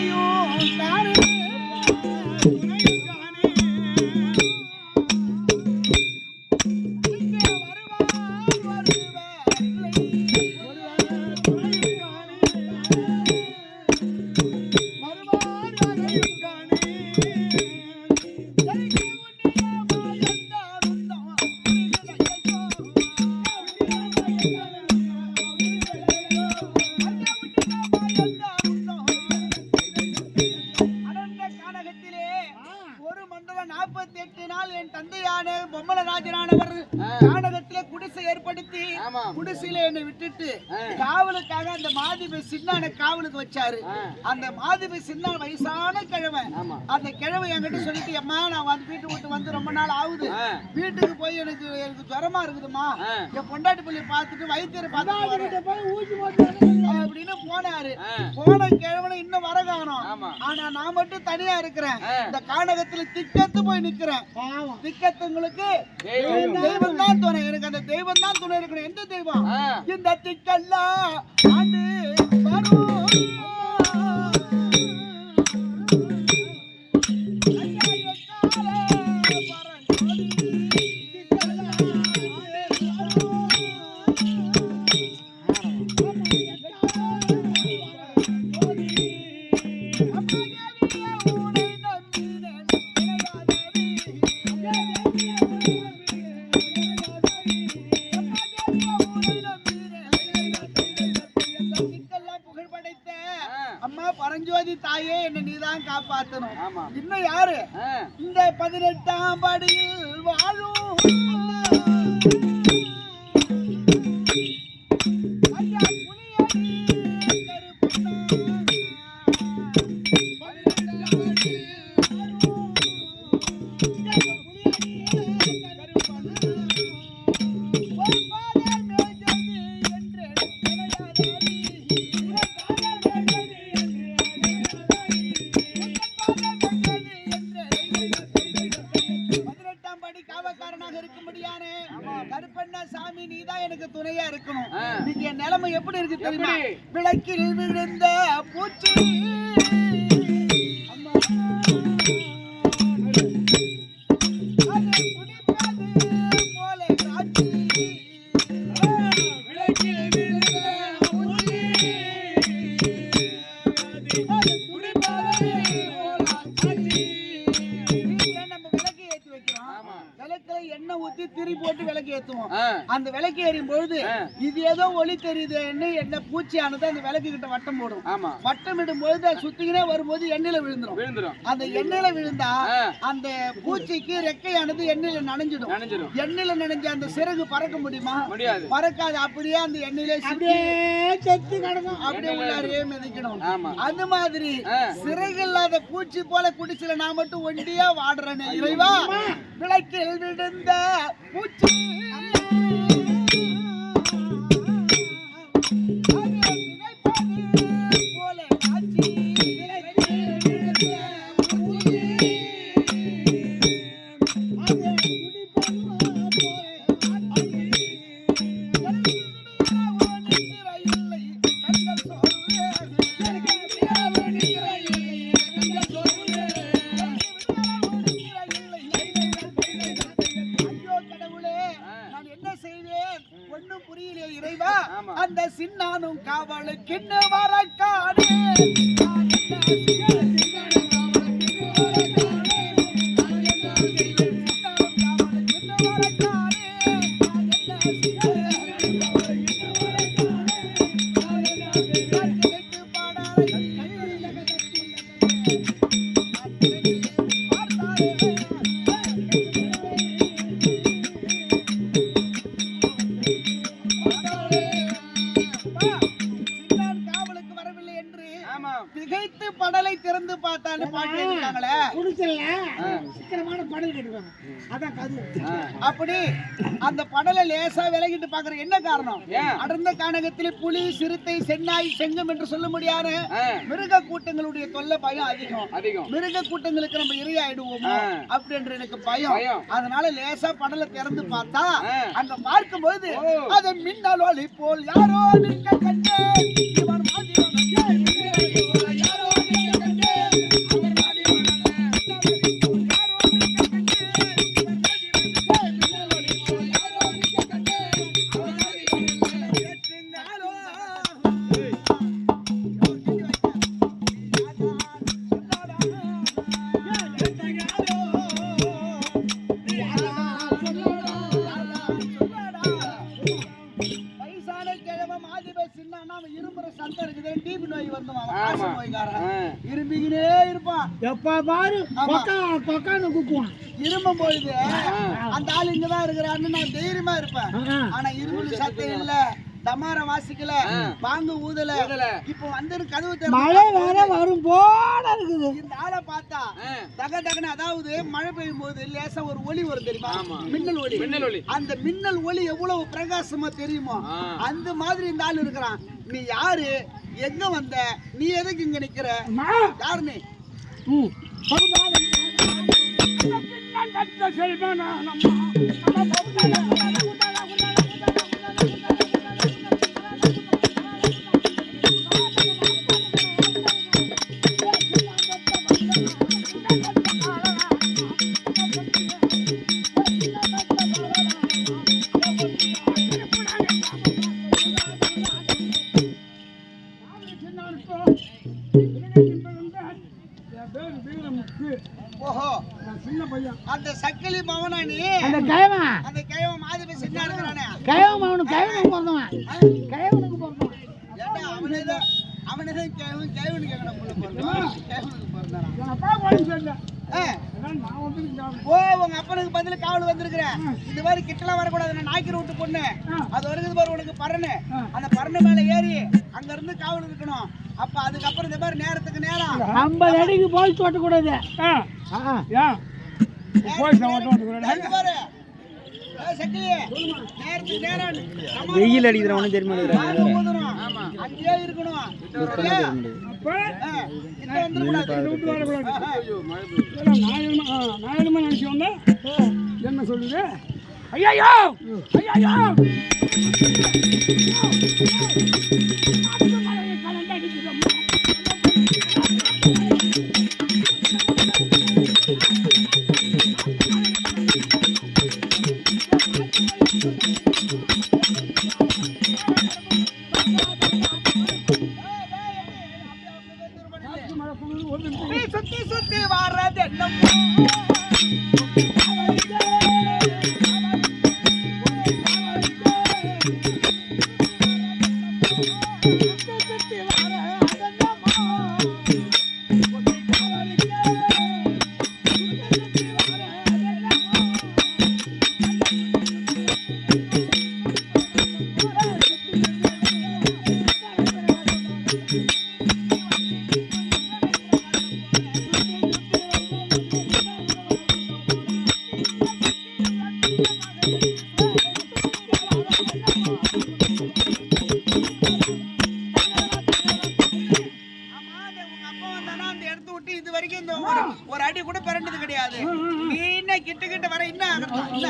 துணையும் தானே நாள் என் தந்தையான பொம்மலராஜனானவர் கானகத்திலே குடிசை ஏற்படுத்தி. குடிசையில என்னை விட்டுட்டு காவலுக்காக அந்த மாதிபை சின்னான காவலுக்கு வச்சாரு அந்த மாதிபை சின்ன வயசான கிழமை. அந்த கிழமை என்கிட்ட சொல்லிட்டு அம்மா நான் வந்து வீட்டு விட்டு வந்து ரொம்ப நாள் ஆகுது. வீட்டுக்கு போய் எனக்கு எனக்கு ஜுரமா இருக்குதும்மா ஆ. என் பொண்டாட்டி பிள்ளை பார்த்துட்டு வைத்தியரை பார்த்துட்டு வரேன். அப்படின்னு போனாரு. போன கிழவனை இன்னும் வர காணோம். ஆனா நான் மட்டும் தனியா இருக்கிறேன். இந்த கானகத்துல திக்கத்து போய் நிக்கிறேன் திக்கத்து உங்களுக்கு தெய்வம். தான் துணை எனக்கு அந்த தெய்வம் தான் துணை இருக்கணும் எந்த தெய்வம். இந்த திக்கெல்லாம் ஆண்டு பரஞ்சோதி தாயே என்ன நீதான் காப்பாத்தணும். இன்னும் யாரு. இந்த பதினெட்டாம் படியில் வாழும் இருக்கும்படியான. கருப்பண்ணா சாமி நீதான் எனக்கு துணையா இருக்கணும். இன்னைக்கு என் நிலைமை எப்படி இருக்கு தெரியுமா? விளக்கில் விழுந்த பூச்சி. விளக்கு எரியும் பொழுது. இது ஏதோ ஒளி தெரியுதுன்னு என்ன பூச்சியானது அந்த விளக்கு கிட்ட வட்டம் போடும் ஆமா. வட்டம் இடும் பொழுது அது சுத்திக்கினே வரும்போது எண்ணெயில விழுந்துரும் விழுந்துரும். அந்த எண்ணெயில விழுந்தா. அந்த பூச்சிக்கு ரெக்கையானது எண்ணெயில நனைஞ்சிடும். எண்ணெயில நனைஞ்ச அந்த சிறகு பறக்க முடியுமா முடியாது. பறக்காது அப்படியே அந்த எண்ணெயிலே அப்படியே செத்து கிடக்கும் அப்படியே உள்ளாரையே மிதிக்கணும். அந்த மாதிரி. சிறகு இல்லாத பூச்சி போல குடிச்சில நான் மட்டும் ஒண்டியா வாடுறேனே இறைவா விளக்கில் விழுந்த பூச்சி அந்த சின்னானும் காவலுக்கு பார்த்தான்னு பாட்டு எழுதிருக்காங்களே குடிசைல சீக்கிரமான படல் கட்டுவாங்க அதான் கது. அப்படி அந்த படலை லேசா விலகிட்டு பாக்குற என்ன காரணம்? அடர்ந்த கானகத்திலே புலி சிறுத்தை சென்னாய் செங்கம் என்று சொல்ல முடியாத. மிருக கூட்டங்களுடைய தொல்லை பயம் அதிகம் அதிகம். மிருக கூட்டங்களுக்கு நம்ம இரையாயிடுவோமோ ஆ. அப்படின்ற எனக்கு பயம். அதனால லேசா படலை திறந்து பார்த்தா. அங்க பார்க்கும்போது ஓ. அது மின்னல் ஒளி போல் யாரோ நிற்க கண்டே எப்ப பாரு கொக்கா கொக்கான்னு குக்குவான் இருமும் பொழுது அந்த ஆள் இங்கதான் இருக்கிறான்னு நான் தைரியமா இருப்பேன். ஆனா இரும்பு சத்தம் இல்ல தமார வாசிக்கல பாங்கு ஊதல. இப்போ வந்து கதவு மழை வேற வரும் போல இருக்குது இந்த ஆளை பார்த்தா. தக தகன அதாவது மழை பெய்யும் போது லேசா ஒரு ஒளி வரும் தெரியுமா ஆமா. மின்னல் ஒளி மின்னல் ஒளி. அந்த மின்னல் ஒளி எவ்வளவு பிரகாசமா தெரியுமோ. அந்த மாதிரி இந்த ஆள் இருக்கிறான் நீ யாரு எங்க வந்த நீ எதுக்கு இங்க நிக்கிற. யாரு நீ ம். பகுதாரம். ஓஹோ அந்த சக்கிலி மவனா நீ? அந்த கயவன் அந்த கைவன் மாதிரி சின்ன இருக்கிறானே கயவன் அவனுக்கு கயவனுக்கு பிறந்தவன். கயவனுக்கு பிறந்தவன். ஏண்டா அவனேதோ அவனேதோ கேவன் கேவன் கேட்கணும் புள்ள பிறந்தானா அப்பா சொல்லல ஓ உங்க அப்பனுக்கு பதில் காவல் வந்திருக்கிறேன் இந்த மாதிரி கிட்டலாம் வரக்கூடாது. நான் நாய்க்கிற விட்டு பொண்ணு. அது வருகிறது பாரு உனக்கு பறனு அந்த பறனு மேல ஏறி அங்க இருந்து காவல் இருக்கணும். அப்ப அதுக்கப்புறம் இந்த மாதிரி நேரத்துக்கு நேரம். ஐம்பது அடிக்கு போய் தோட்டக்கூடாது வெயில் அடிக்கிறவனு தெரியுமா. என்ன சொல்லுது? ஐயோ ஐயோ நீ இது வரைக்கும் இந்த ஒரு- ஒரு அடி கூட பிறண்டது கிடையாது. நீ என்ன கிட்ட கிட்ட வர என்ன ஆகலாம் என்ன?